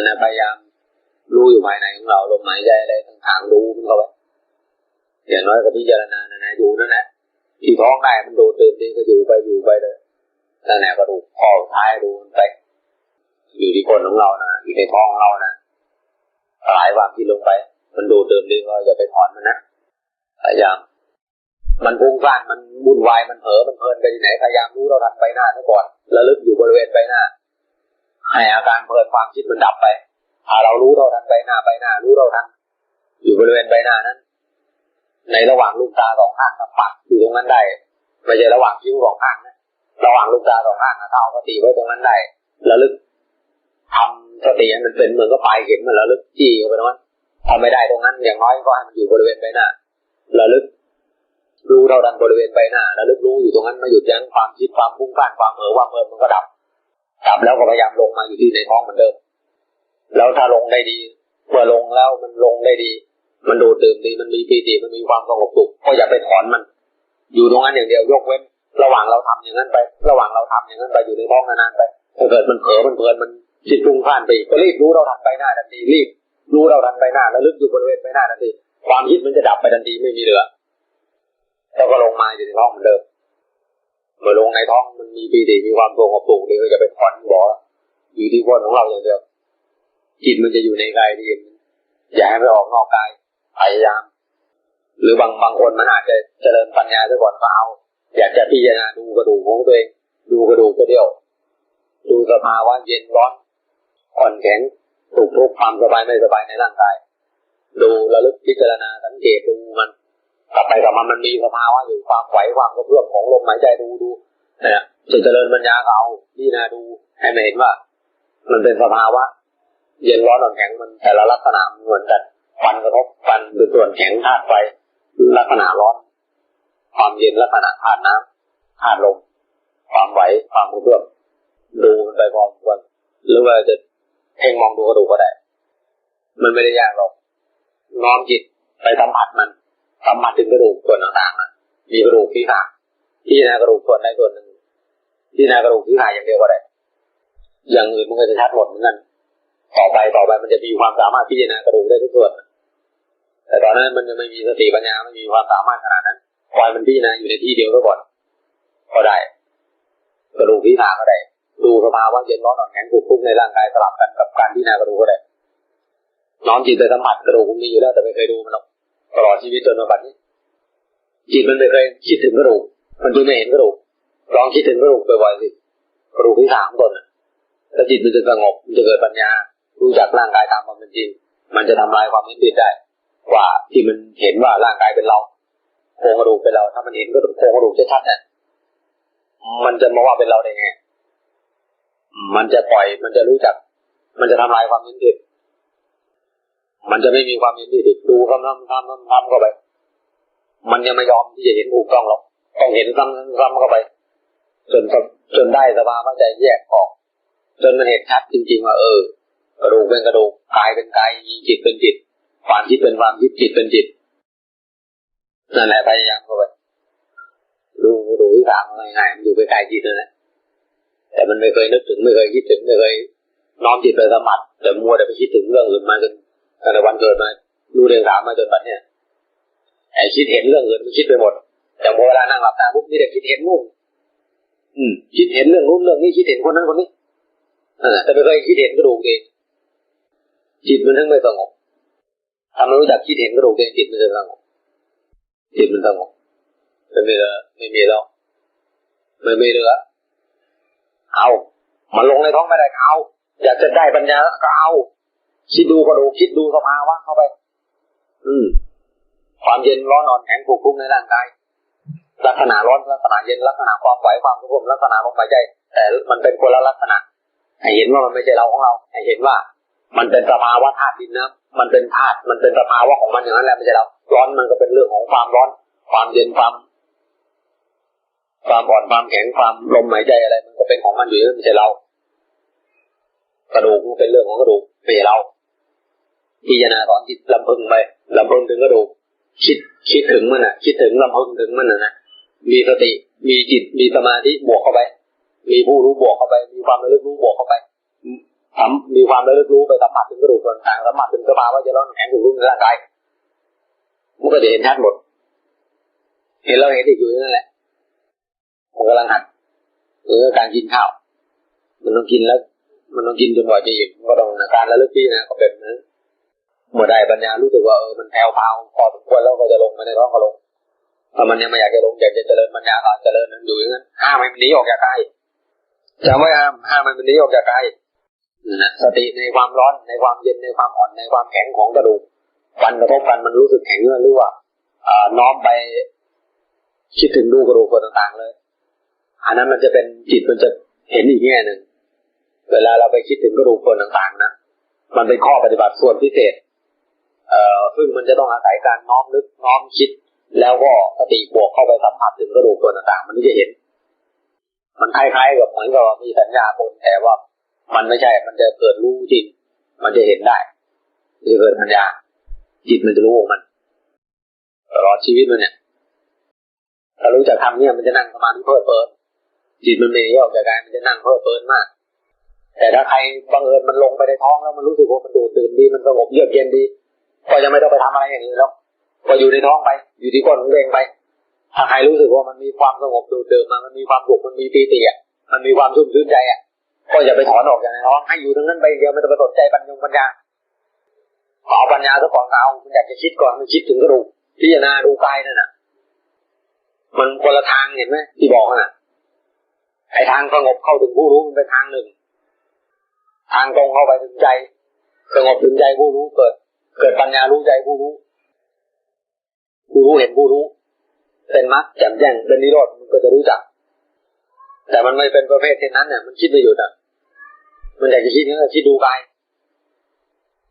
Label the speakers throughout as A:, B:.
A: นนะพยายามรู้อยู่ภายในของเราลมหายใจอะไรต่างๆรู้มันเข้าไปอย่างน้อยก็พิจารณานะนะอยู่นั่นแหละที่ท้องได้มันดูตื่นดีก็อยู่ไปอยู่ไปเลยนั่นแหละก็ดูคอท้ายดูมันไป อยู่ที่คนของเรานะอยู่ในท้องของเรานะหลายวันที่ลงไป มันดูตื่นดีก็อย่าไปถอนมันนะพยายามมันพุ่งซ่านมันบุ่นวายมันเผลอมันเพลินไปที่ไหนพยายามรู้เราทันไปหน้าซะก่อนระลึกอยู่บริเวณใบหน้า ให้อาการเพลินความคิดมันดับไปถ้าเรารู้เราทันใบหน้าใบหน้า รู้เราทันอยู่บริเวณใบหน้านั้น ในระหว่างลูกตาสองข้างกับปากอยู่ตรงนั้นได้ไม่ใช่ระหว่างคิ้วสองข้างนะระหว่างลูกตาสองข้างนะถ้าเอาสติไว้ตรงนั้นได้ระลึกทำสติมันเป็นเหมือนกับปลายเข็มมันระลึกจี้เข้าไปตรงนั้นทำไม่ได้ตรงนั้นอย่างน้อยก็ให้มันอยู่บริเวณใบหน้าระลึกรู้เราดันบริเวณใบหน้าระลึกรู้อยู่ตรงนั้นมาหยุดยั้งความคิดความฟุ้งซ่านความเผลอความเพลินมันก็ดับ ดับแล้วก็พยายามลงมาอยู่ที่ในท้องเหมือนเดิม แล้วถ้าลงได้ดีเมื่อลงแล้วมันลงได้ดี มันดูดื่มดีมันมีปีติมันมีความสงบสุขก็อย่าไปถอนมัน อยู่ตรงนั้นอย่างเดียวยกเว้น ระหว่างเราทำอย่างนั้นไป ระหว่างเราทำอย่างนั้นไปอยู่ในท้องนานๆไปถ้าเกิดมันเผลอมันเพลินมันคิดฟุ้งซ่านไปก็รีบรู้เราทันไปหน้าทันทีรีบรู้เราทันไปหน้าแล้วลึกอยู่บริเวณไปหน้าทันทีความคิดมันจะดับไปทันทีไม่มีเหลือแล้วก็ลงมาอยู่ในท้องเหมือนเดิม เมื่อลงในท้องมันมีปีติมีความสงบสุขนี่ก็จะเป็นถอนบอกอยู่ที่คนของเราอย่างเดียวจิตมันจะอยู่ในกายดีอย่าให้ไปออกนอกกายพยายาม หรือบางบางคนมันอาจจะเจริญปัญญาซะก่อนก็เอา อยากจะพิจารณาดูกระดูกของตัวเองดูกระดูกก็เดียว ดูสภาวะเย็นร้อนอ่อนแข็งถูกทุกความสบายไม่สบายในร่างกาย ดูระลึกพิจารณาสังเกตดูมัน กลับไปกลับมามันมีสภาวะอยู่ความไหวความกระเพื่อมของลมหายใจดูดูเนี่ยจะเจริญปัญญาเอาพี่นาดูให้มันเห็นว่า มันเป็นสภาวะ เย็นร้อนอ่อนแข็งมันแต่ละลักษณะเหมือนกันฟันกระทบฟันคือส่วนแข็งธาตุไฟลักษณะร้อน ความเย็นลักษณะธาตุน้ำธาตุลมความไหวความกระเพื่อมดูมันไปพอควรหรือว่าจะเพ่งมองดูกระดูกก็ได้ มันไม่ได้ยากหรอกน้อมจิตไปสัมผัสมัน สัมผัสถึงกระดูกส่วนต่างๆมีกระดูกที่ขาที่นากระดูกส่วนใดส่วนหนึ่งที่นากระดูกที่ขาอย่างเดียวก็ได้ อย่างอื่นมันก็จะชัดหมดเหมือนกันต่อไปต่อไปมันจะมีความสามารถพิจารณากระดูกได้ทุกส่วนแต่ตอนนั้นมันยังไม่มีสติปัญญาไม่มีความสามารถขนาดนั้นปล่อยมันพิจารณาอยู่ในที่เดียวก็ก่อนก็ได้ กระดูกที่ขาก็ได้ดูสภาวะเย็นร้อนอ่อนแข็งถูกทุกในร่างกายสลับกันกับการพิจารณากระดูกก็ได้น้อมจิตไปสัมผัสกระดูกมันมีอยู่แล้วแต่ไม่เคยดูมันหรอก ตลอดชีวิตจนมาบัดนี้จิตมันไม่เคยคิดถึงกระดูกมันจึงไม่เห็นกระดูกลองคิดถึงกระดูกบ่อยสิกระดูกที่สามตนแล้วจิตมันจะสงบมันจะเกิดปัญญา รู้จักร่างกายตามความเป็นจริง มันจะทำลายความเห็นผิดได้ กว่าที่มันเห็นว่าร่างกายเป็นเราโครงกระดูกเป็นเรา ถ้ามันเห็นก็โครงกระดูกจะชัดเนี่ยมันจะมาว่าเป็นเราได้ไง มันจะปล่อย มันจะรู้จัก มันจะทำลายความเห็นผิด มันจะไม่มีความเห็นผิดดูคำทำคำทำคำเข้าไป มันยังไม่ยอมที่จะเห็นถูกต้องหรอกต้องเห็นซ้ำซ้ำเข้าไป จนจนได้สภาวะใจแยกออก จนมันเห็นชัดจริง ๆ ว่าเออกระดูกเป็นกระดูกกายเป็นกายมีจิตเป็นจิตความคิดเป็นความคิดจิตเป็นจิตนั่นแหละพยายามเข้าไปดูดูที่สามง่ายๆมันอยู่ใกล้ๆจิตนั่นแหละแต่มันไม่เคยนึกถึงไม่เคยคิดถึงไม่เคยน้อมจิตไปสมัครแต่มัวแต่ไปคิดถึงเรื่องอื่นมาจน ตั้งแต่วันเกิดมาดูเรื่องสามมาจนปัจจุบันไอ้คิดเห็นเรื่องอื่นมันคิดไปหมด แต่พอเวลานั่งหลับตาปุ๊บนี่แต่คิดเห็นนู่นอืม คิดเห็นเรื่องนู้นเรื่องนี้คิดเห็นคนนั้นคนนี้อแต่ไม่เคยคิดเห็นกระดูกเองจิตมันถึงไม่สงบทำรู้จักคิดเห็นกระดูกเองจิตมันจะสงบจิตมันสงบไม่มีแล้วไม่มีแล้วไม่มีเหลือเอามันลงในท้องไม่ได้ก็เอา อยากจะได้ปัญญาก็เอา คิดดูกระดูกคิดดูสภาวะเข้าไป อืม ความเย็นร้อนอ่อนแข็งผูกพุ่งในร่างกายลักษณะร้อนลักษณะเย็นลักษณะความไหวความรุ่มลักษณะลมหายใจ แต่มันเป็นคนละลักษณะให้เห็นว่ามันไม่ใช่เราของเราให้เห็นว่า มันเป็นสภาวะธาตุดินนะมันเป็นธาตุมันเป็นสภาวะของมันอย่างนั้นแหละไม่ใช่เรา ร้อนมันก็เป็นเรื่องของความร้อน ความเย็นความความอ่อนความแข็งความลมหายใจอะไร มันก็เป็นของมันอยู่ไม่ใช่เรา กระดูกมันเป็นเรื่องของกระดูกไม่ใช่เรา พิจารณาสอนจิตลำพึงไปลำพึงถึงกระดูกคิดคิดถึงมันอะ คิดถึงลำพึงถึงมันอะนะมีสติมีจิตมีสมาธิบวกเข้าไป มีผู้รู้บวกเข้าไป มีความระลึกรู้บวกเข้าไปสัมมีความระลึกรู้ไปสัมผัสถึงกระดูกส่วนต่างสัมผัสถึงสภาวะจะร้อนแข็งถูกรุ่นในร่างกายมันก็จะเห็นชัดหมด เห็นเราเห็นอีกอยู่นั่นแหละมันกำลังหัดหรือการกินข้าว มันต้องกินแล้ว มันต้องกินจนกว่าจะอิ่มก็ต้องการระลึกที่นะก็เป็นนะ เมื่อใดปัญญารู้สึกว่าเออมันแผ่วพาวพอสมควรแล้วก็จะลงมาในท้องก็ลงถ้ามันยังไม่อยากจะลงอยากจะเจริญปัญญาก็เจริญนั้นอยู่อย่างนั้นห้ามมันหนีออกจากกายจำไว้ห้ามห้ามมันหนีออกจากกายสติในความร้อนในความเย็นในความอ่อนในความแข็งของกระดูกฟันกระทบกันมันรู้สึกแข็งหรือว่าอ่าน้อมไปคิดถึงดูกระดูกส่วนต่างๆเลย อันนั้นมันจะเป็นจิตมันจะเห็นอีกแง่หนึ่ง เวลาเราไปคิดถึงกระดูกส่วนต่างๆนะ มันเป็นข้อปฏิบัติส่วนพิเศษ ซึ่งมันจะต้องอาศัยการน้อมนึกน้อมคิด แล้วก็สติบวกเข้าไปสัมผัสถึงกระดูกส่วนต่างๆ มันจะเห็น มันคล้ายๆกับเหมือนกับมีสัญญาบนแต่ว่า มันไม่ใช่ มันจะเกิดรู้จริง มันจะเห็นได้จะเกิดปัญญา จิตมันจะรู้ของมันตลอดชีวิตมันเนี่ยถ้ารู้จักทำเนี่ยมันจะนั่งประมาณเพิ่มเปิดจิตมันไม่ออกจากกายมันจะนั่งเพิ่มเปิดมาก แต่ถ้าใครบังเอิญมันลงไปในท้องแล้วมันรู้สึกว่ามันดูดตื่นดีมันสงบเยือกเย็นดี ก็ยังไม่ต้องไปทำอะไรอย่างนี้แล้วก็อยู่ในท้องไป อยู่ที่ก้นของเองไป ถ้าใครรู้สึกว่ามันมีความสงบดูดดื่มมามันมีความสุขมันมีปีติอะมันมีความชุ่มชื่นใจอะก็อย่าไปถอนออกจากในท้องให้อยู่ตรงนั้นไปเดียวไม่ต้องไปสนใจปัญญาปัญญาขอปัญญาซะก่อนเอามันอยากจะคิดก่อนมันคิดถึงกระดูกพิจารณาดูกายนั่นน่ะ มันคนละทางเห็นไหมที่บอกน่ะไอ้ทางสงบเข้าถึงผู้รู้มันเป็นทางหนึ่ง ทางตรงเข้าไปถึงใจ สงบถึงใจผู้รู้เกิด เกิดปัญญารู้ใจผู้รู้ผู้รู้เห็นผู้รู้ เป็นมรรคแจ่มแจ้งเป็นนิโรธมันก็จะรู้จัก แต่มันไม่เป็นประเภทเช่นนั้นเนี่ยมันคิดไม่หยุดอะมันอยากจะคิดก็คิดดูกาย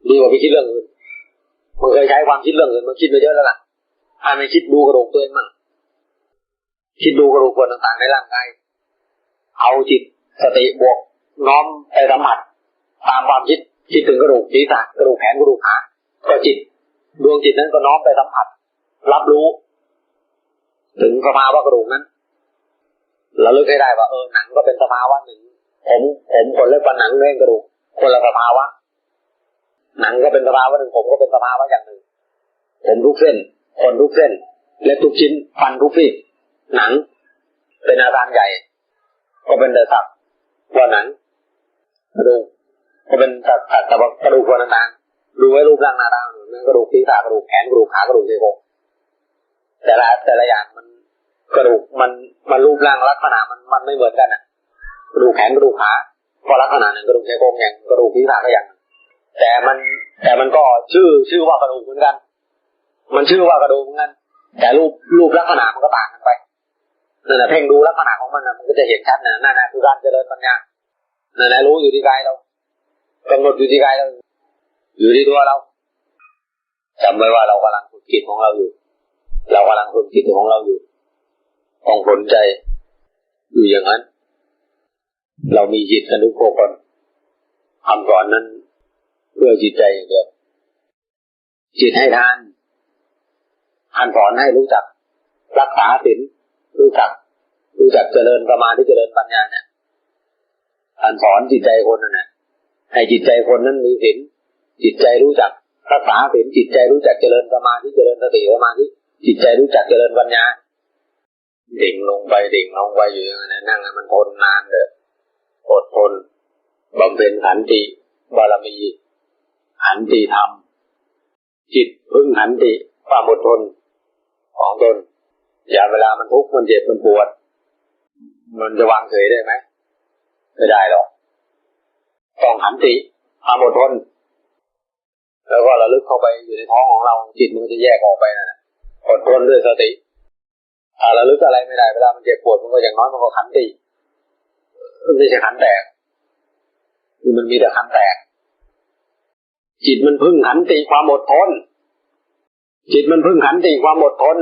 A: ดีกว่าไปคิดเรื่องอื่นมันเคยใช้ความคิดเรื่องอื่นมันคิดไปเยอะแล้วล่ะถ้าไม่คิดดูกระดูกตัวเองมั่งคิดดูกระดูกส่วนต่างๆในร่างกายเอาจิตสติบวกน้อมไปสัมผัสตามความคิดคิดถึงกระดูกศีรษะกระดูกแขนกระดูกขา ก็จิตดวงจิตนั้นก็น้อมไปสัมผัส รับรู้ ถึงสภาวะกระดูกนั้นเราเลือกให้ได้ว่าเออหนังก็เป็นสภาวะหนึ่งผมผมขนเล็บฟันหนังเนื้อกระดูกคนละสภาวะหนังก็เป็นสภาวะหนึ่งผมก็เป็นสภาวะอย่างหนึ่งผมทุกเส้นขนทุกเส้นเล็บทุกชิ้นฟันทุกซี่หนัง เป็นอาการใหญ่ ก็เป็นแต่สัตว์ว่าหนังกระดูกก็เป็นสัตว์แต่ว่ากระดูกส่วนต่าง ดูไว้รูปร่างหน้าตาเนื้อกระดูกศีรษะกระดูกแขนกระดูกขากระดูกซี่โครงแต่ละแต่ละอย่างมันกระดูกมันมันรูปร่างลักษณะมันมันไม่เหมือนกันอะกระดูกแขนกระดูกขาก็ลักษณะหนึ่งกระดูกซี่โครงอย่างกระดูกศีรษะก็อย่างแต่มันแต่มันก็ชื่อชื่อว่ากระดูกเหมือนกัน มันชื่อว่ากระดูกเหมือนกัน แต่รูปรูปลักษณะมันก็ต่างกันไปนั่นแหละเพ่งดูลักษณะของมันนะมันก็จะเห็นชัดนะนั่นนะคือการเจริญปัญญานั่นแหละรู้อยู่ที่กายเรากำหนดอยู่ที่กายเรา อยู่ที่ตัวเราจำไว้ว่าเรากำลังฝึกจิตของเราอยู่ เรากำลังฝึกจิตของเราอยู่ต้องสนใจอยู่อย่างนั้น เรามีจิตกันทุกคนคำสอนนั้น เพื่อจิตใจอย่างเดียว จิตให้ทานท่านสอนให้รู้จัก รักษาศีลรู้จัก รู้จักเจริญประมาณที่เจริญปัญญาเนี่ยท่านสอนจิตใจคนนั่นแหละให้จิตใจคนนั้นมีศีล จิตใจรู้จักรักษาศีลจิตใจรู้จักเจริญประมาณที่เจริญสติประมาณที่จิตใจรู้จักเจริญปัญญาดิ่งลงไปดิ่งลงไปอยู่อย่างนั้นนั่งมันทนนานเลยอดทนบำเพ็ญขันติบารมีขันติธรรมจิตพึ่งขันติความอดทนของตนอย่าเวลามันทุกข์มันเจ็บมันปวด มันจะวางเฉยได้ไหมไม่ได้หรอกต้องขันติความอดทน แล้วก็ระลึกเข้าไปอยู่ในท้องของเราจิตมันจะแยกออกไปนะอดทนด้วยสติถ้าระลึกอะไรไม่ได้เวลามันเจ็บปวดมันก็อย่างน้อยมันก็ขันติมันไม่ใช่ขันแตกมันมีแต่ขันแตก จิตมันพึ่งขันติความอดทน จิตมันพึ่งขันติความอดทน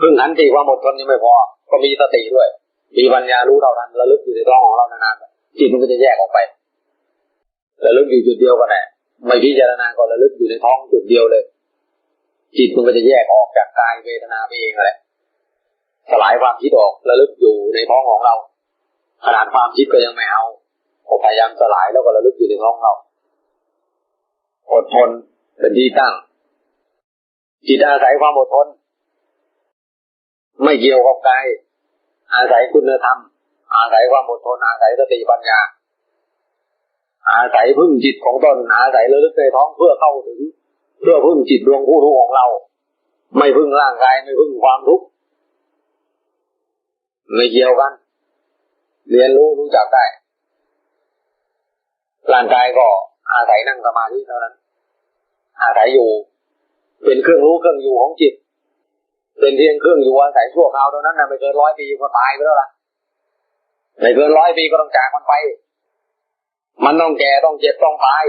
A: พึ่งขันติความอดทนนี่ไม่พอ ก็มีสติด้วย มีปัญญารู้เท่าทันระลึกอยู่ในท้องของเรานานๆจิตมันก็จะแยกออกไประลึกอยู่จุดเดียวกันแหละ ไม่พิจารณาก็ระลึกอยู่ในท้องจุดเดียวเลย จิตมันก็จะแยกออกจากกายเวทนาไปเองแหละสลายความคิดออกระลึกอยู่ในท้องของเรา ขนาดความคิดก็ยังไม่เอาพยายามสลายแล้วก็ระลึกอยู่ในท้องเราอดทนเป็นที่ตั้ง จิตอาศัยความอดทน ไม่เกี่ยวกับกายอาศัยคุณธรรม อาศัยความอดทนอาศัยสติปัญญา อาศัยพึ่งจิตของตนอาศัยระลึกในท้องเพื่อเข้าถึง เพื่อพึ่งจิตดวงผู้รู้ของเรา ไม่พึ่งร่างกายไม่พึ่งความทุกข์ไม่เกี่ยวกัน เรียนรู้รู้จักได้ร่างกายก็อาศัยนั่งสมาธิเท่านั้น อาศัยอยู่ เป็นเครื่องรู้เครื่องอยู่ของจิต เป็นเพียงเครื่องอยู่อาศัยชั่วคราวเท่านั้นนะไม่เกินร้อยปีก็ตายไปแล้วล่ะไม่เกินร้อยปีก็ต้องจากมันไป มันต้องแก่ต้องเจ็บต้องตาย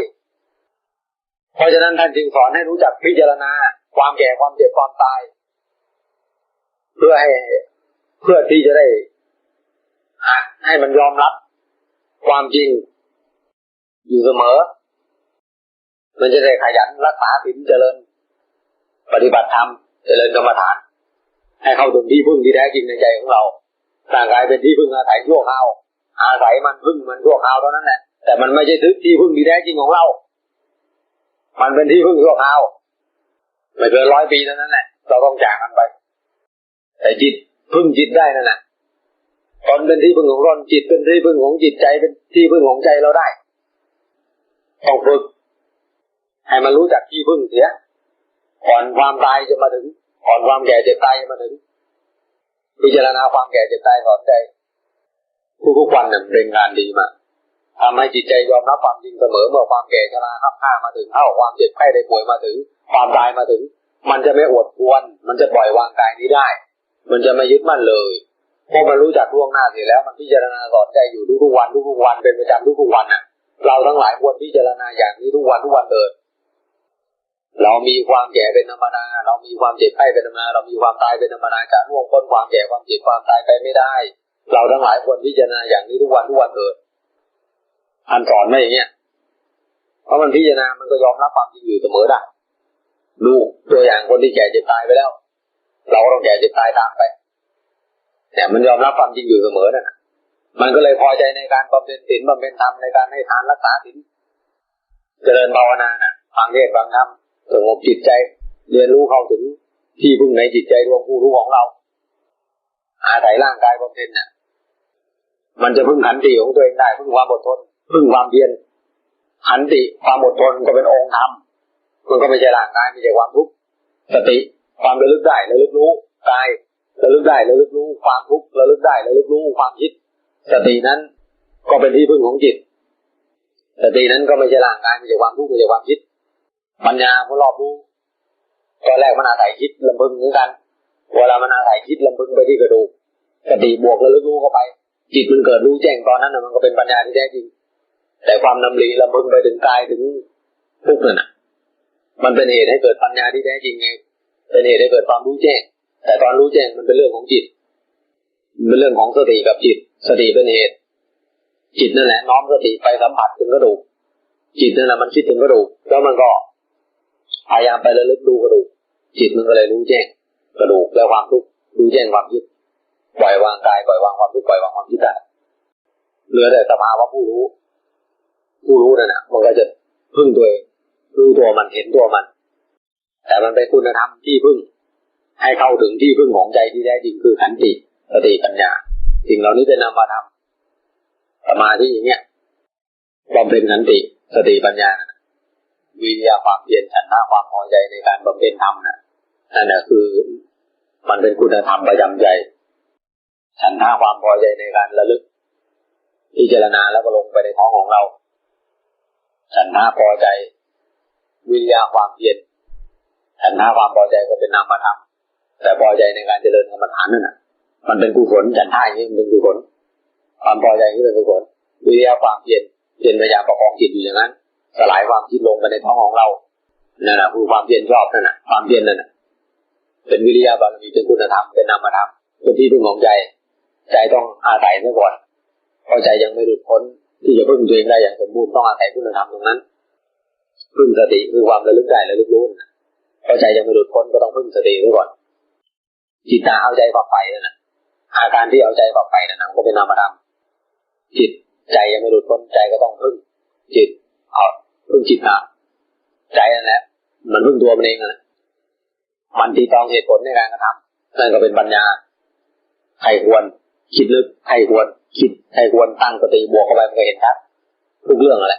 A: เพราะฉะนั้นท่านจึงสอนให้รู้จักพิจารณา ความแก่ความเจ็บความตาย เพื่อให้เพื่อที่จะได้ให้มันยอมรับ ความจริง อยู่เสมอ มันจะได้ขยันรักษาศีลเจริญ ปฏิบัติธรรมเจริญกรรมฐาน ให้เข้าถึงที่พึ่งที่แท้จริงในใจของเราร่างกายเป็นที่พึ่งอาศัยชั่วคราวอาศัยมันพึ่งมันชั่วคราวเท่านั้นแหละ แต่มันไม่ใช่ที่พึ่งที่แท้จริงของเรา มันเป็นที่พึ่งชั่วคราวไม่เกินร้อยปีเท่านั้นแหละเราต้องจากกันไป แต่จิตพึ่งจิตได้นั่นแหละตนเป็นที่พึ่งของตนจิตเป็นที่พึ่งของจิตใจเป็นที่พึ่งของใจเราได้ต้องฝึกให้มันรู้จักที่พึ่งเสียก่อนความตายจะมาถึงก่อนความแก่เจ็บตายจะมาถึงพิจารณาความแก่เจ็บตายสอนใจทุกๆวันเนี่ยเป็นงานดีมาก ทำให้จิตใจยอมรับความจริงเสมอเมื่อความแก่ชราขับข้ามาถึงเท่าความเจ็บไข้ได้ป่วยมาถึง ความตายมาถึง มันจะไม่อดควร มันจะปล่อยวางกายนี้ได้ มันจะไม่ยึดมั่นเลยเพราะมันรู้จักล่วงหน้าเสียแล้ว มันพิจารณาสอนใจอยู่ทุกๆวันทุกๆวันเป็นประจำทุกๆวันน่ะ เราทั้งหลายควรพิจารณาอย่างนี้ทุกวันทุกวันเถิดเรามีความแก่เป็นธรรมดา เรามีความเจ็บไข้เป็นธรรมดา เรามีความตายเป็นธรรมดาจะล่วงพ้นความแก่ความเจ็บความตายไปไม่ได้ เราทั้งหลายควรพิจารณาอย่างนี้ทุกวันทุกวันเถิด อันสอนไม่อย่างเงี้ยเพราะมันพิจารณา มันก็ยอมรับความจริงอยู่เสมอได้ดูตัวอย่างคนที่แก่เจ็บตายไปแล้ว เราก็ต้องแก่เจ็บตายตามไปแต่มันยอมรับความจริงอยู่เสมอนะ่ะมันก็เลยพอใจในการบำเพ็ญศีลบำเพ็ญธรรมในการให้ทานรักษาศีลเจริญภาวนาน่ะฟังเทศฟังธรรมสงบจิตใจ เรียนรู้เข้าถึงที่พึ่งในจิตใจดวงผู้รู้ของเรา อาศัยร่างกายบำเพ็ญเนี่ยมันจะพึ่งขันติของตัวเองได้พึ่งความอดทน พึ่งความเพียรขันติความอดทนก็เป็นองค์ธรรมมันก็ไม่ใช่ร่างกายไม่ใช่ความทุกข์สติความระลึกได้ระลึกรู้กายระลึกได้ระลึกรู้ความทุกข์ระลึกได้ระลึกรู้ความคิด สตินั้นก็เป็นที่พึ่งของจิต สตินั้นก็ไม่ใช่ร่างกายไม่ใช่ความทุกข์ไม่ใช่ความคิด ปัญญาผู้รอบรู้ตอนแรกมันอาศัยคิดลำพึงเหมือนกันเวลามันอาศัยคิดลำพึงไปที่กระดูกสติบวกระลึกรู้เข้าไป จิตมันเกิดรู้แจ้งตอนนั้นมันก็เป็นปัญญาที่แท้จริง แต่ความนำลีลำพึงไปถึงกายถึงทุกข์นั่นะมันเป็นเหตุให้เกิดปัญญาที่แท้จริงไง เป็นเหตุให้เกิดความรู้แจ้ง แต่ตอนรู้แจ้งมันเป็นเรื่องของจิต เป็นเรื่องของสติกับจิต สติเป็นเหตุ จิตนั่นแหละน้อมสติไปสัมผัสถึงกระดูก จิตนั่นแหละมันคิดถึงกระดูก แล้วมันก็พยายามไประลึกดูกระดูก จิตมันก็เลยรู้แจ้ง กระดูกและความทุกข์รู้แจ้งความคิดปล่อยวางกายปล่อยวางความทุกข์ปล่อยวางความคิดได้เหลือแต่สภาวะผู้รู้ ผู้รู้นั่นแหะมันก็จะพึ่งตัวเองรู้ตัวมันเห็นตัวมัน แต่มันเป็นคุณธรรมที่พึ่ง ให้เข้าถึงที่พึ่งของใจที่แท้จริงคือขันติสติปัญญา สิ่งเหล่านี้เป็นนามธรรมสมาธิอย่างเงี้ยบำเพ็ญขันติสติปัญญาวิญญาความเพียรฉันทะความพอใจในการบำเพ็ญธรรมนะนั่นแหละคือ มันเป็นคุณธรรมประจำใจ ฉันทะความพอใจในการระลึกพิจารณาแล้วก็ลงไปในท้องของเรา ฉันทะพอใจ วิญญาความเพียรฉันทะความพอใจก็เป็นนามธรรมแต่พอใจในการเจริญกรรมฐานนั่นน่ะ มันเป็นกุศลฉันท่ายนี่เป็นกุศลความพอใจนี่เป็นกุศลวิริยะความเพียรเพียรพยายามประคองจิตอยู่อย่างนั้น สลายความคิดลงไปในท้องของเรานั่นแหละคือความเพียรชอบนั่นน่ะ ความเพียรนั่นน่ะ เป็นวิริยะบารมีเป็นคุณธรรมเป็นนามธรรมเป็นที่พึ่งของใจ ใจต้องอาศัยเมื่อก่อนเพราะใจยังไม่หลุดพ้น ที่จะพึ่งตัวเองได้อย่างสมบูรณ์ต้องอาศัยคุณธรรมตรงนั้น พึ่งสติคือความระลึกได้ระลึกรู้เพราใจยังไม่หลุดพ้นก็ต้องพึ่งสติไว้ก่อน จิตตาเอาใจฝักใฝ่นั่นะอาการที่เอาใจฝักใฝ่นั่นก็เป็นนามธรรมจิตใจยังไม่หลุดพ้นใจก็ต้องพึ่ง จิตเอาพึ่งจิตนะใจนั่นแหละมันพึ่งตัวมันเองนะมันที่ต้องเหตุผลในการกระทำนั่นก็เป็นปัญญาใครควรคิดลึกใครควร คิดใครควรตั้งสติบวกเข้าไปมันก็เห็นชัดทุกเรื่องอะไร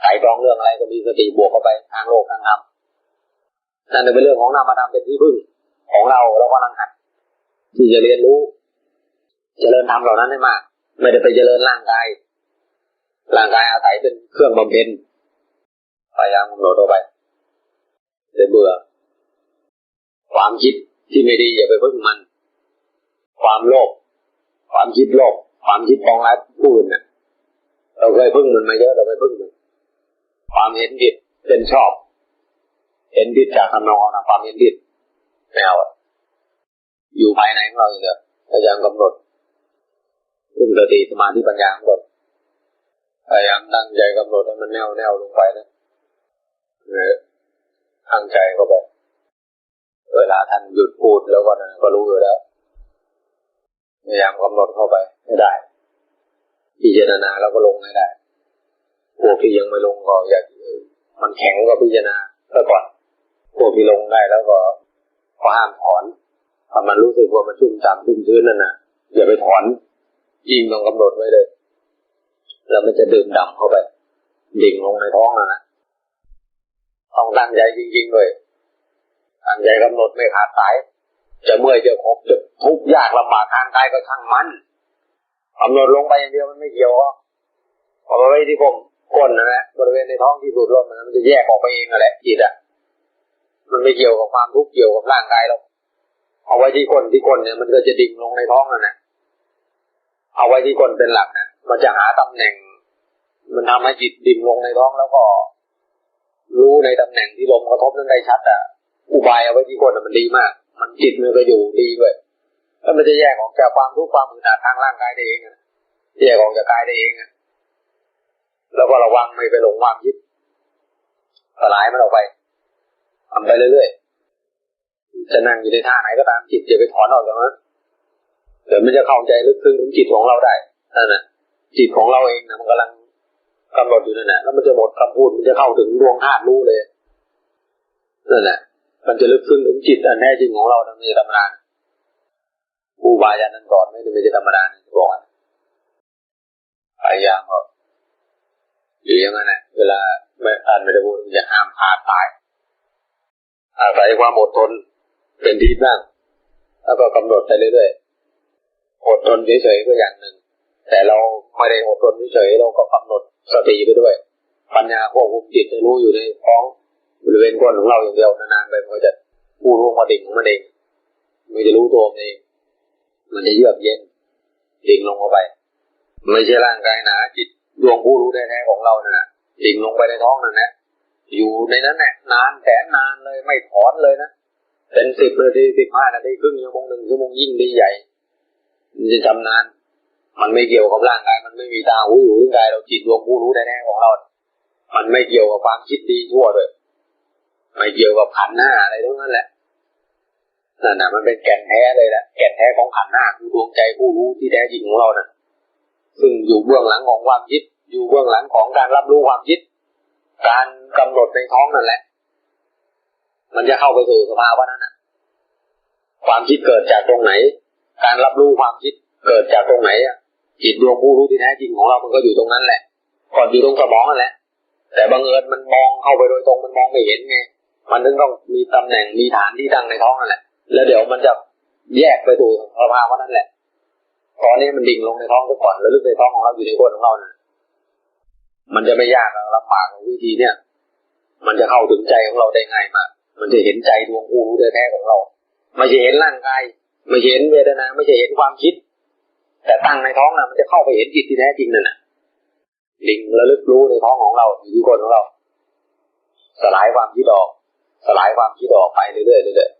A: ใครตรองเรื่องอะไรก็มีสติบวกเข้าไปทางโลกทางธรรมนั่นเป็นเรื่องของนามธรรมเป็นที่พึ่งของเราเราก็ลังหัดที่จะเรียนรู้เจริญธรรมเหล่านั้นให้มาก ไม่ได้ไปเจริญร่างกาย ร่างกายอาศัยเป็นเครื่องบำเพ็ญพยายามกำหนดเอาไปจะเบื่อ ความคิดที่ไม่ดีอย่าไปพึ่งมัน ความโลภ ความคิดโลภความคิดปองร้ายผู้อื่นเนี่ยเราเคยพึ่งมันมาเยอะเราไปพึ่งมันความเห็นผิดเป็นชอบ เห็นผิดจากคำนองนะความเห็นผิดแนวอยู่ภายในของเราอย่างเดียวพยายามกำหนดพึ่งสติสมาธิปัญญาของเราพยายามตั้งใจกำหนดให้มันแน่วแน่วลงไปนะเออตั้งใจเข้าไปเวลาท่านหยุดพูดแล้วก็นะก็รู้อยู่แล้ว พยายามกำหนดเข้าไปให้ได้พิจารณาแล้วก็ลงให้ได้พวกที่ยังไม่ลงก็อยากมันแข็งก็พิจารณาซะก่อนพวกที่ลงได้แล้วก็ห้ามถอนถ้ามันรู้สึกว่ามันชุ่มฉ่ำชุ่มชื้นนั่นนะอย่าไปถอนยิงต้องกำหนดไว้เลยแล้วมันจะดื่มดำเข้าไป ดิ่งลงในท้องนะนะต้องตั้งใจจริงๆเลยตั้งใจกำหนดไม่ขาดสาย จะเมื่อยจะครบจะทุกข์ยากลำบากทางกายก็ช่างมันกำหนดลงไปอย่างเดียวมันไม่เกี่ยวพอไปไว้ที่ผมก้นนะนะบริเวณในท้องที่สูดลมมันจะแยกออกไปเองนั่นแหละจิตอะ มันไม่เกี่ยวกับความทุกข์เกี่ยวกับร่างกายเราเอาไว้ที่คนที่คนเนี่ยมันก็จะดิ่งลงในท้องนั่นแหละเอาไว้ที่คนเป็นหลักนะมันจะหาตำแหน่ง มันทำให้จิตดิ่งลงในท้องแล้วก็ รู้ในตำแหน่งที่ลมกระทบนั้นได้ชัดอะอุบายเอาไว้ที่คนมันดีมาก มันจิตมันก็อยู่ดีด้วยแล้วมันจะแยกออกจากความทุกข์ความอึดอัดทางร่างกายได้เองแยกออกจากกายได้เองแล้วก็ระวังไม่ไปหลงความคิดสลายมันออกไปทำไปเรื่อยๆจะนั่งอยู่ในท่าไหนก็ตามจิตอย่าไปถอนออกจากนั้นเดี๋ยวมันจะเข้าใจลึกซึ้งถึงจิตของเราได้นั่นแหละจิตของเราเองนะมันกำลังกำหนดอยู่นั่นแหละแล้วมันจะหมดคำพูดมันจะเข้าถึงดวงธาตุรู้เลยนั่นแหละ มันจะลึกซึ้งถึงจิตอันแท้จริงของเราทำไม่ธรรมดาผู้บาอาจารย์นั้นก่อนไม่ได้ไม่ใช่ธรรมดาบอกพยายามก็อยู่อย่างนั้นแหละเวลาไม่อ่านไม่ได้พูดจะห้ามขาดตาย อาศัยความอดทนเป็นที่นั่งแล้วก็กำหนดไปเรื่อยๆอดทนเฉยๆก็อย่างหนึ่ง แต่เราไม่ได้อดทนเฉยๆเราก็กำหนดสติไปด้วย ปัญญาควบคุมจิตให้รู้อยู่ในท้อง บริเวณก้นของเราอย่างเดียวนานๆไปมันจะพูดลงมาดิ่งของมันเองมันจะรู้ตัวมันเอง มันจะเยือกเย็นดิ่งลงเข้าไปไม่ใช่ร่างกายหนาจิตดวงผู้รู้แท้ๆของเราเนี่ยดิ่งลงไปในท้องนั่นแหละอยู่ในนั้นแหละนานแสนนานเลยไม่ถอนเลยนะเป็นสิบนาทีสิบห้านาทีครึ่งชั่วโมงหนึ่งชั่วโมงยิ่งดีใหญ่มันจะจำนาน มันไม่เกี่ยวกับร่างกายมันไม่มีตาหูหูร่างกายเราจิตดวงผู้รู้แท้ๆของเรา มันไม่เกี่ยวกับความคิดดีทั่วเลย ไม่เกี่ยวกับขันหน้าอะไรทั้งนั้นแหละนั่นนะมันเป็นแก่นแท้เลยแหละแก่นแท้ของขันหน้าคือดวงใจผู้รู้ที่แท้จริงของเรานะ่ะ ซึ่งอยู่เบื้องหลังของความคิด อยู่เบื้องหลังของการรับรู้ความคิด การกำหนดในท้องนั่นแหละ มันจะเข้าไปสู่สภาวะนั้นนะความคิดเกิดจากตรงไหน การรับรู้ความคิดเกิดจากตรงไหนอะจิตดวงผู้รู้ที่แท้จริงของเรามันก็อยู่ตรงนั้นแหละ ก่อนอยู่ตรงสมองนั่นแหละ แต่บังเอิญมันมองเข้าไปโดยตรงมันมองไม่เห็นไง มันถึงต้องมีตำแหน่งมีฐานที่ตั้งในท้องนั่นแหละ แล้วเดี๋ยวมันจะแยกไปสู่สภาวะนั้นแหละตอนนี้มันดิ่งลงในท้องซะก่อนแล้วลึกในท้องของเราอยู่ในก้นของเราเนี่ยมันจะไม่ยากลำบากวิธีเนี่ย มันจะเข้าถึงใจของเราได้ง่ายมากมันจะเห็นใจดวงผู้รู้แท้ของเราไม่ใช่เห็นร่างกายไม่เห็นเวทนาไม่ใช่เห็นความคิด แต่ตั้งในท้องน่ะมันจะเข้าไปเห็นจิตที่แท้จริงนั่นน่ะดิ่งระลึกรู้ในท้องของเราอยู่ที่ก้นของเรา สลายความคิดออก สลายความคิดออกไปเรื่อยๆเรื่อย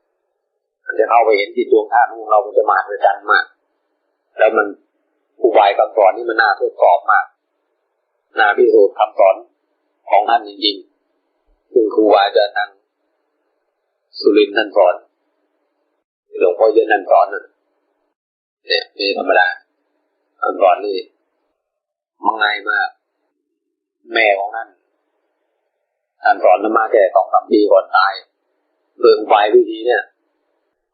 A: ๆมันจะเข้าไปเห็นจิตดวงธาตุของเรามันจะมหัศจรรย์มาก แล้วมันอุบายคำสอนนี่มันน่าทดสอบมากน่าพิสูจน์คำสอนของท่านจริงๆซึ่งครูบาอาจารย์ทางสุรินทร์ท่านสอนหลวงพ่อเยอะท่านสอนเนี่ยมีธรรมดาอันก่อนนี่มังไงมาก แม่ของนั่ นอันก่อนมาแค่สองสามปีก่อนตายเรื่องไฟวิธีเนี่ย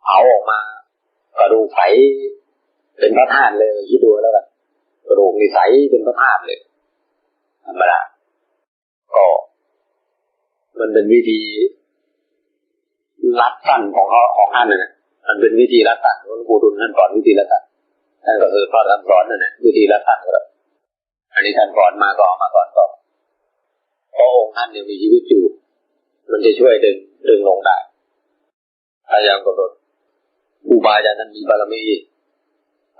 A: เผาออกมากระดูกไฟเป็นพระธาตุเลยคิดดูแล้วกันกระดูกนิสัยเป็นพระธาตุเลยธรรมดาก็ มันเป็นวิธีรัดสั้นของเขาของท่านน่ะมันเป็นวิธีรัดสั้นหลวงปู่ดุลท่านสอนวิธีรัดสั้นท่านก็คือพอท่านสอนนั่นแหละวิธีรัดสั้นก็อันนี้ท่านสอนมาก็เอามาสอนต่อ เพราะองค์ท่านยังมีชีวิตอยู่ มันจะช่วยดึงดึงลงได้พยายามกำหนดอุบาจารย์นั้นมีบารมี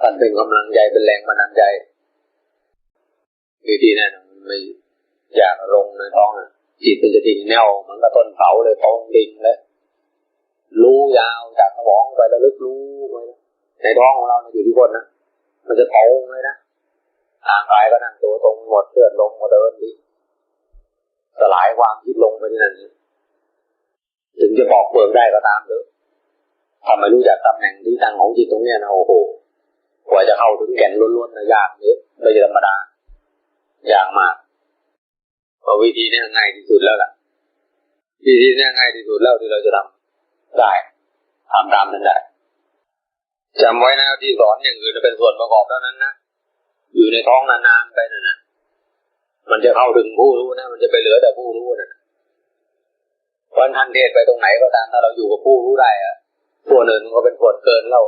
A: ท่านเป็นกำลังใจเป็นแรงบันดาลใจวิธีนั้นไม่อยากลงในท้องนะจิตมันจะดิ่งแนวเหมือนกับต้นเสาเลยท้องดิ่งเลยรู้ยาวจากสมองไปแล้วลึกรู้ไปในท้องของเราอยู่ที่บนนะมันจะตรงเลยนะร่างกายก็นั่งตัวตรงหมดเลือดลงหมดเดินดิ สลายความคิดลงไปที่นั่นถึงจะบอกเปลืองได้ก็ตามเถอะทำไมรู้จักตำแหน่งที่ตั้งของจิตตรงเนี้ยนะโอ้โหกว่าจะเข้าถึงแก่นล้วนๆนะยากเยอะไม่ธรรมดายากมากเพราะวิธีนี้ง่ายที่สุดแล้วล่ะวิธีนี้ง่ายที่สุดแล้วที่เราจะทำได้ทำตามนั้นได้จำไว้นะที่สอนอย่างอื่นเป็นส่วนประกอบเท่านั้นนะอยู่ในท้องนานๆไปนั่นนะ มันจะเข้าถึงผู้รู้นะมันจะไปเหลือแต่ผู้รู้นะวันทันเทศไปตรงไหนก็ตามถ้าเราอยู่กับผู้รู้ได้อะส่วนอื่นก็เป็นส่วนเกินเรา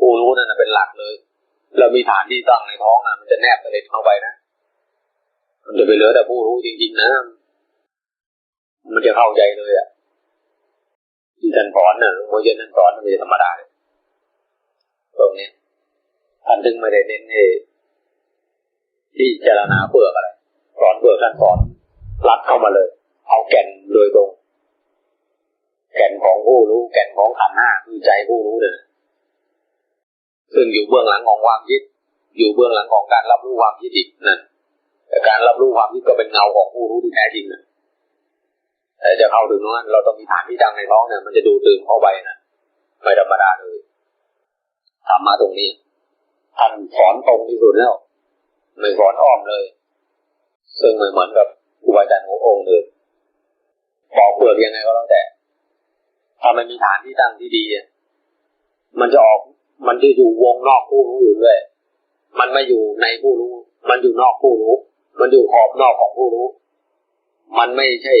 A: ผู้รู้นั่นเป็นหลักเลย เรามีฐานที่ตั้งในท้องอะมันจะแนบสนิทเข้าไปนะมันจะไปเหลือแต่ผู้รู้จริงๆนะมันจะเข้าใจเลยอะที่ท่านสอนน่ะหลวงพ่อเยนท่านสอนมันจะธรรมดาตรงนี้ท่านถึงไม่ได้เน้นให้ ที่เจรณาเปลือกอะไรสอนเปลือกท่านสอนรัดเข้ามาเลย เอาแก่นโดยตรง แก่นของผู้รู้แก่นของขันห้าคือใจผู้รู้เลยซึ่งอยู่เบื้องหลังของความคิดอยู่เบื้องหลังของการรับรู้ความคิดอีกนั่นแต่การรับรู้ความคิดก็เป็นเงาของผู้รู้ที่แท้จริงนะแต่จะเข้าถึงนั้นเราต้องมีฐานที่ดังในท้องเนี่ยมันจะดูตื่นเข้าไปนะไม่ธรรมดาเลยทำมาตรงนี้ท่านสอนตรงที่สุดแล้ว ไม่สอนอ้อมเลย ซึ่งไม่เหมือนกับครูบาอาจารย์ขององค์เลยบอกเปลือกยังไงก็แล้วแต่ถ้ามันมีฐานที่ตั้งที่ดี มันจะออก มันจะอยู่วงนอกผู้รู้อยู่ด้วย มันไม่อยู่ในผู้รู้ มันอยู่นอกผู้รู้ มันอยู่ขอบนอกของผู้รู้ มันไม่ใช่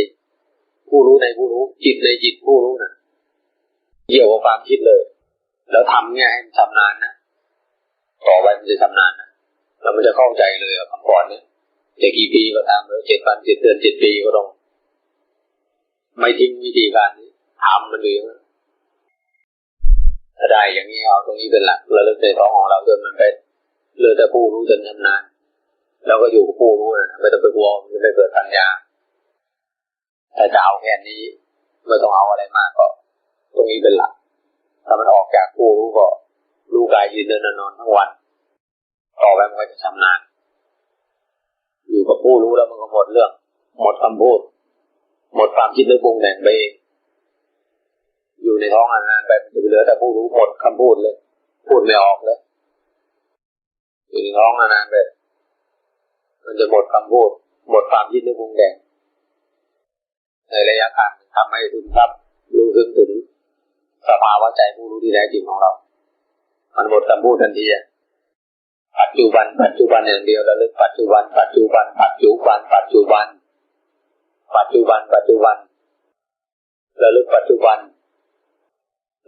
A: ผู้รู้ในผู้รู้ จิตในจิตผู้รู้นะเกี่ยวกับความคิดเลย แล้วทำเนี่ยให้ชำนาญนะ ต่อไปมันจะชำนาญนะ แล้วมันจะเข้าใจเลยคำสอนเนี่ยจะกี่ปีก็ตามเลยเจ็ดวันเจ็ดเดือนเจ็ดปีก็ต้องไม่ทิ้งวิธีการนี้ทำมันเลยถ้าได้อย่างนี้เอาตรงนี้เป็นหลักเราเลิกในท้องของเราจนมันไปเลือแต่ผู้รู้จนชำนาญเราก็อยู่กับผู้รู้นะไม่ต้องไปกลัวมันไม่เกิดปัญญาแต่จะเอาแค่นี้ไม่ต้องเอาอะไรมากก็ ตรงนี้เป็นหลักถ้ามันออกจากผู้รู้ก็รู้กายยืนเดินนอนทั้งวัน ต่อไปมันก็จะชำนาญอยู่กับผู้รู้แล้วมันก็หมดเรื่อง หมดคำพูด หมดความคิดเรื่องปรุงแต่งไปอยู่ในท้องอันนั้นไปมันจะเหลือแต่ผู้รู้หมดคำพูดเลย พูดไม่ออกเลยอยู่ในท้องอันนั้นไปมันจะหมดคำพูด หมดความคิดเรื่องปรุงแต่งในระยะการทำให้ถึงครับ รู้ถึงถึงสภาวะใจผู้รู้ที่แท้จริงของเรา มันหมดคำพูดทันที ปัจจุบัน ปัจจุบันอย่างเดียวระลึกปัจจุบัน ปัจจุบัน ปัจจุบัน ปัจจุบัน ปัจจุบัน ปัจจุบันระลึกปัจจุบัน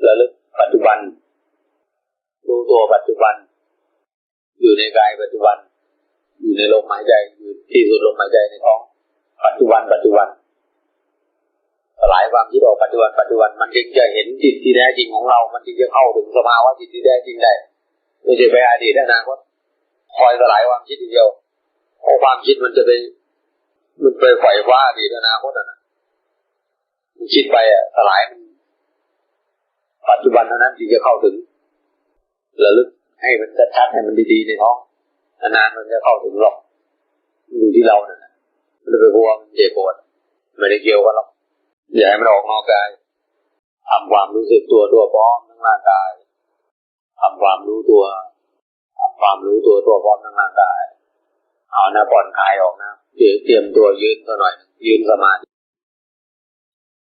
A: ระลึกปัจจุบันรู้ตัวปัจจุบัน อยู่ในกายปัจจุบัน อยู่ในลมหายใจอยู่ที่สุดลมหายใจในท้อง ปัจจุบัน ปัจจุบันสลายความคิดออกปัจจุบันปัจจุบันมันจึงจะเห็นจิตที่แท้จริงของเรา มันจึงจะเข้าถึงสภาวะจิตที่แท้จริงได้ไม่ใช่ไปอดีตอนาคต คอยสลายความคิดทีเดียวเพราะความคิดมันจะไปมันไปไขว่ว้าดีอนาคตนะมันคิดไปอะสลายมันปัจจุบันเท่านั้นที่จะเข้าถึงระลึกให้มันชัดๆให้มันดีๆในท้องนานๆมันจะเข้าถึงหรอกอยู่ที่เราเนี่ยมันไปพวงเจ็บปวดไม่ได้เกี่ยวกันหรอกอย่าให้มันออกนอกกายทำความรู้สึกตัวตัวพร้อมทั้งร่างกายทำความรู้ตัว ความรู้ตัวตัวพร้อมทั้งร่างกาย เอานะผ่อนคลายออกนะเตรียมตัวยืนสักหน่อยยืนสมาธิ